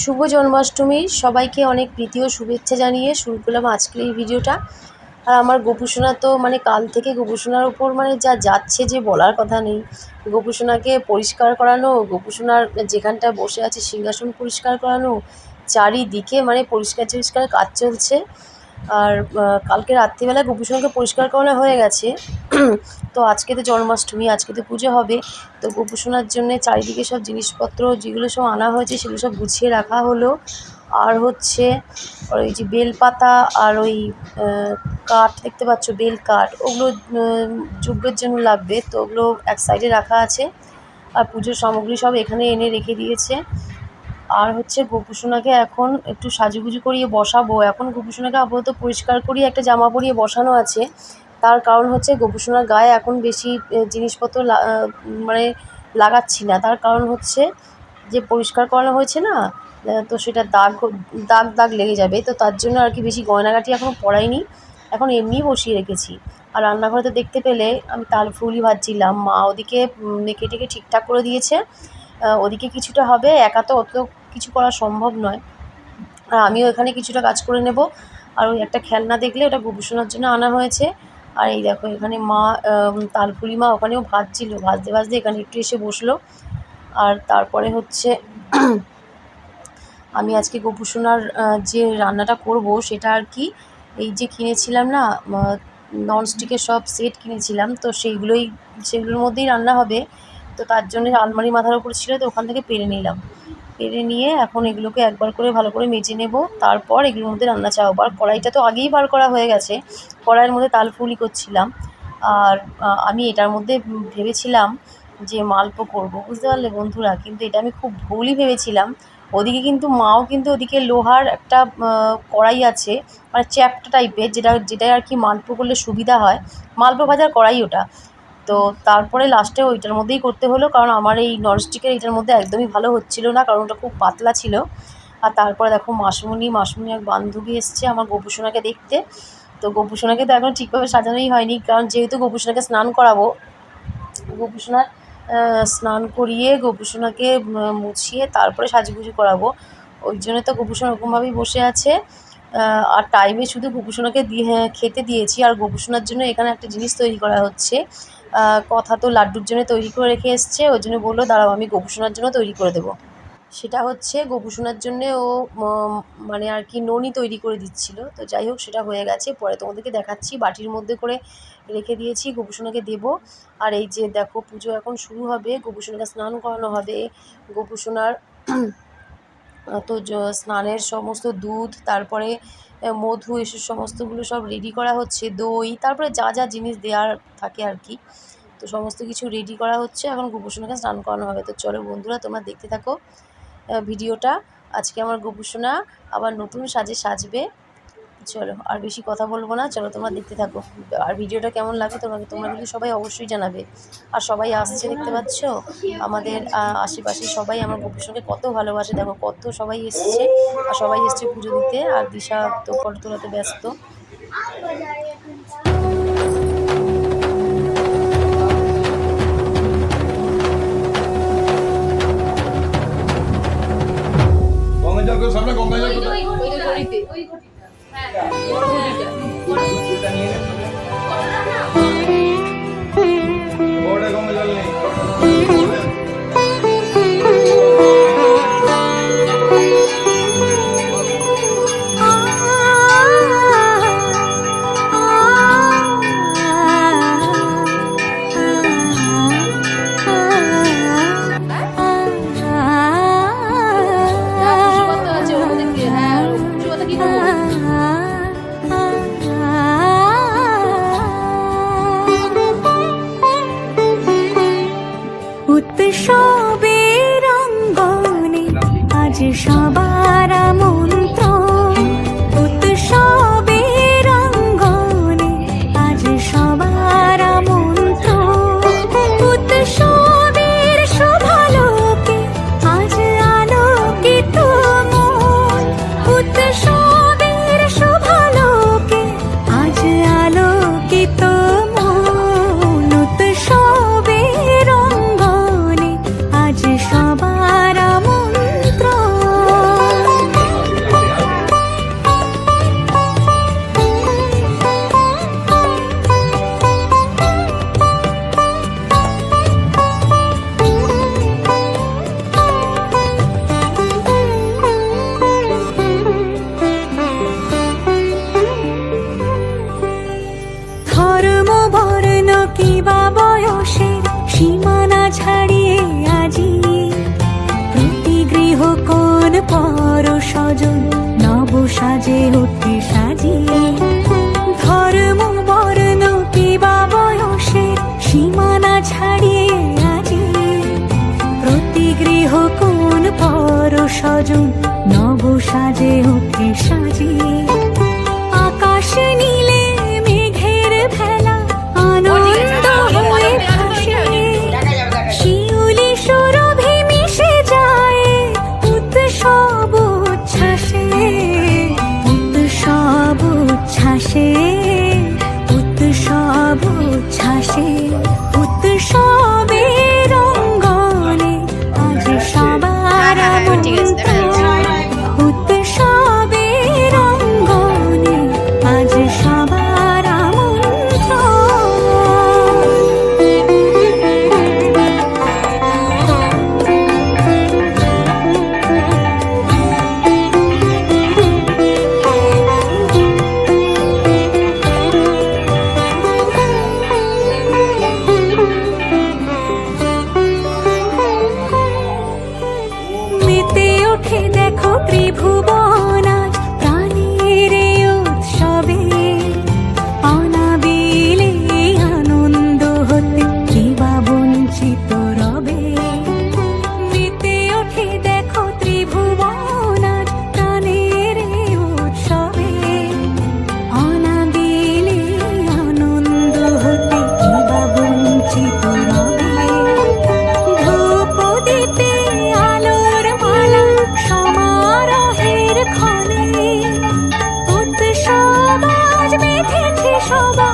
শুভ জন্মাষ্টমী। সবাইকে অনেক প্রীতি ও শুভেচ্ছা জানিয়ে শুরু করলাম আজকের এই ভিডিওটা। আর আমার গোপুসোনা তো মানে কাল থেকে গোপুসোনার ওপর মানে যা যাচ্ছে যে বলার কথা নেই। গোপুসোনাকে পরিষ্কার করানো, গোপুসোনার যেখানটা বসে আছে সিংহাসন পরিষ্কার করানো, চারিদিকে মানে পরিষ্কার চরিষ্কার কাজ চলছে। আর কালকে রাত্রিবেলায় গোপুসোনাকে পরিষ্কার করানো হয়ে গেছে। তো আজকে তো জন্মাষ্টমী, আজকে তো পুজো হবে। তো গোপুসোনার জন্য চারিদিকে সব জিনিসপত্র, যেগুলো সব আনা হয়েছে, সেগুলো সব গুছিয়ে রাখা হলো। আর হচ্ছে ওই যে বেলপাতা আর ওই কাঠ দেখতে পাচ্ছ, বেল কাঠ। ওগুলো যজ্ঞের জন্য লাগবে। তো ওগুলো এক সাইডে রাখা আছে। আর পুজোর সামগ্রী সব এখানে এনে রেখে দিয়েছে। আর হচ্ছে গোপুসোনাকে এখন একটু সাজুগুজু করিয়ে বসাবো। এখন গোপুসোনাকে আপাতত পরিষ্কার করিয়ে একটা জামা পরিয়ে বসানো আছে। তার কারণ হচ্ছে গোপুসোনার গায়ে এখন বেশি জিনিসপত্র মানে লাগাচ্ছি না। তার কারণ হচ্ছে যে পরিষ্কার করানো হয়েছে না তো সেটা দাগ দাগ দাগ লেগে যাবে। তো তার জন্য আর কি বেশি গয়নাগাটি এখনও পরাইনি। এখন এমনিই বসিয়ে রেখেছি। আর রান্নাঘরে তো দেখতে পেলে আমি তাল ফুলই ভাজছিলাম। মা ওদিকে মেখে টেকে ঠিকঠাক করে দিয়েছে। ওদিকে কিছুটা হবে, একা তো অত কিছু করা সম্ভব নয়। আর আমিও এখানে কিছুটা কাজ করে নেব। আর ওই একটা খেলনা দেখলে ওটা গবেষণার জন্য আনা হয়েছে। আর এই দেখো এখানে মা তালপুরি মা ওখানেও ভাজছিল। ভাজতে ভাজতে এখানে একটু এসে বসল। আর তারপরে হচ্ছে আমি আজকে গোপুসোনার যে রান্নাটা করব সেটা আর কি, এই যে কিনেছিলাম না ননস্টিকের সব সেট কিনেছিলাম, তো সেইগুলোই, সেগুলোর মধ্যেই রান্না হবে। তো তার জন্য আলমারি মাথার উপর ছিল, তো ওখান থেকে পেরে নিলাম। পেরে নিয়ে এখন এগুলোকে একবার করে ভালো করে মেজে নেব। তারপর এগুলোর মধ্যে রান্না চাপাবো আর কড়াইটা তো আগেই বার করা হয়ে গেছে। কড়াইয়ের মধ্যে তালফুলি করছিলাম। আর আমি এটার মধ্যে ভেবেছিলাম যে মালপো করব। বুঝতে পারলে বন্ধুরা, কিন্তু এটা আমি খুব ভুলই ভেবেছিলাম। ওদিকে কিন্তু মাও কিন্তু ওদিকে লোহার একটা কড়াই আছে মানে চ্যাপটা টাইপের, যেটা, যেটায় আর কি মালপো করলে সুবিধা হয়। মালপো ভাজার কড়াই ওটা। তো তারপরে লাস্টে ওইটার মধ্যেই করতে হলো কারণ আমার এই ননস্টিকের এইটার মধ্যে একদমই ভালো হচ্ছিল না কারণ ওটা খুব পাতলা ছিল। আর তারপরে দেখো মাসমণি মাসমণি এক বান্ধবী এসছে আমার গোপুসোনাকে দেখতে। তো গোপুসোনাকে তো এখন ঠিকভাবে সাজানোই হয়নি কারণ যেহেতু গোপুসোনাকে স্নান করাবো গোপুসোনার স্নান করিয়ে গোপুসোনাকে মুছিয়ে তারপরে সাজুগুজু করাবো। ওই জন্য তো গোপুসোনা ওরকমভাবেই বসে আছে। আর টাইমে শুধু গোপুসোনাকে দিয়ে হ্যাঁ, খেতে দিয়েছি আর গোপুসোনার জন্য এখানে একটা জিনিস তৈরি করা হচ্ছে। কথা তো লাড্ডুর জন্য তৈরি করে রেখে এসছে, ওই জন্য বলল, দাঁড়াও, আমি গোপুসোনার জন্য তৈরি করে দেবো। সেটা হচ্ছে গোপুসোনার জন্যে ও মানে আর কি ননি তৈরি করে দিচ্ছিল। তো যাই হোক, সেটা হয়ে গেছে। পরে তোমাদেরকে দেখাচ্ছি, বাটির মধ্যে করে রেখে দিয়েছি গোপুসোনাকে দেবো। আর এই যে দেখো, পুজো এখন শুরু হবে গোপুসোনাকে স্নান করানো হবে। গোপুসোনার তো স্নানের সমস্ত দুধ, তারপরে মধু, এসব সমস্তগুলো সব রেডি করা হচ্ছে, দই, তারপরে যা যা জিনিস দেওয়ার থাকে আর কি। তো সমস্ত কিছু রেডি করা হচ্ছে, এখন গোপুসোনাকে স্নান করানো হবে। তো চলো বন্ধুরা, তোমরা দেখতে থাকো ভিডিওটা। আজকে আমার গোপুসোনা আবার নতুন সাজে সাজবে। চলো, আর বেশি কথা বলব না, চলো তোমরা দেখতে থাকো। আর ভিডিওটা কেমন লাগে তোমাকে, তোমরা কিন্তু সবাই অবশ্যই জানাবে। আর সবাই আসছে, দেখতে পাচ্ছ? আমাদের আশেপাশে সবাই আমার গোপুসোনাকে কত ভালোবাসে, দেখো কত সবাই এসছে। আর সবাই এসছে পুজো দিতে, আর দিশা তো ফটো তোলাতে ব্যস্ত। বা বয়সের সীমানা ছাড়িয়ে আজি প্রতি গৃহ কোন পর নব সাজে উঠে ধর্ম, বর্ণ সীমানা ছাড়িয়ে আজি প্রতি গৃহ কোন পর স্বজন নব সাজে উঠে দেখো ত্রিভুবন বেঁধেছে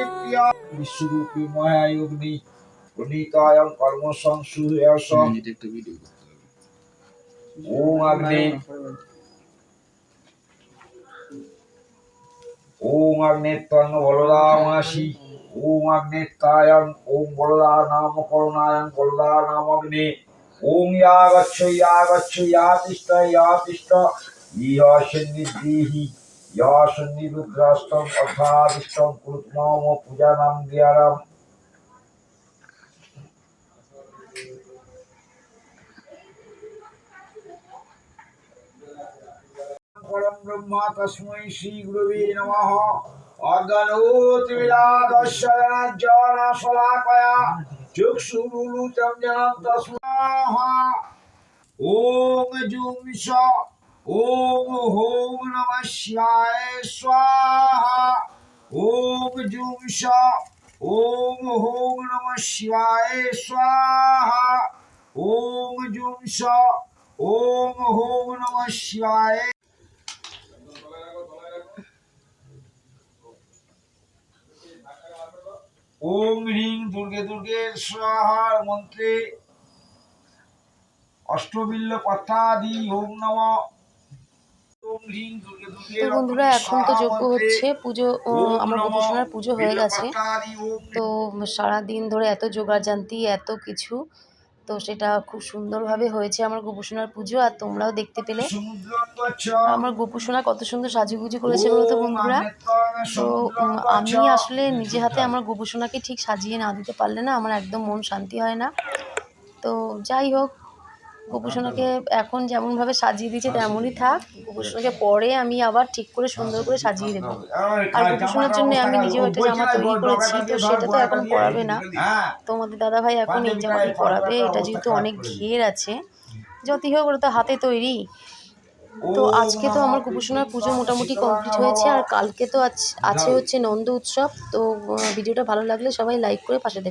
নমস্কৃত্য বিশ্বরূপী মহায়োগনি প্রণীতায়ং কর্ম সংসূয়সম ওম অগ্নি ওম অগ্নেত্তং বলদামাসি ওম অগ্নেত্তায়ং ওম বলদা নাম করুণায়ং বলদা নাম অগ্নে ওম ইয়া গচ্ছ ইয়া গচ্ছ ইয়া তিষ্ঠ ইয়া তিষ্ঠ ইয়া সন্নিধিহি यासन्निरुद्राष्टम अर्थादिष्टम कुरुत्माम पूजा दियाराम परम ब्रह्मा तस्मै श्री गुरुवे नमः चक्षुरुलुतं तस्माः। ॐ जुं ওম হোম নমঃ শিবায় স্বাহা ওম জুম স ওম হোম নমঃ শিবায় স্বাহা ওম জুম স ওম হোম নমঃ শিবায় ওম হ্রিং দুর্গে দুর্গে স্বাহার মন্ত্রে অষ্টবিল্ল পথাদি ওম নম ওম হ্রিং দুর্গে দুর্গে তো বন্ধুরা এখন তো যজ্ঞ হচ্ছে পুজো আমার গোপুসোনার পুজো হয়ে গেছে। তো সারা দিন ধরে এত যোগাযান্তি এত কিছু তো সেটা খুব সুন্দরভাবে হয়েছে আমার গোপুসোনার পুজো আর তোমরাও দেখতে পেলে আমার গোপুসোনা কত সুন্দর সাজুগুজু করেছে বলতো বন্ধুরা। তো আমি আসলে নিজে হাতে আমার গোপুসোনাকে ঠিক সাজিয়ে না দিতে পারলে না আমার একদম মন শান্তি হয় না। তো যাই হোক গোপুসোনাকে এখন যেমনভাবে সাজিয়ে দিয়েছে তেমনই থাক গোপুসোনাকে পরে আমি আবার ঠিক করে সুন্দর করে সাজিয়ে দেবো। আর গোপুসোনার জন্য আমি নিজেও একটা জামা তৈরি করেছি তো সেটা তো এখন পরাবে না। তোমাদের দাদাভাই এখন এই জামাটি পরাবে এটা যেহেতু অনেক ঘের আছে। যতই হোক ওটা তো হাতে তৈরি। তো আজকে তো আমার গোপুসোনার পুজো মোটামুটি কমপ্লিট হয়েছে আর কালকে তো আছ- আছে হচ্ছে নন্দ উৎসব। তো ভিডিওটা ভালো লাগলে সবাই লাইক করে পাশে দেখো।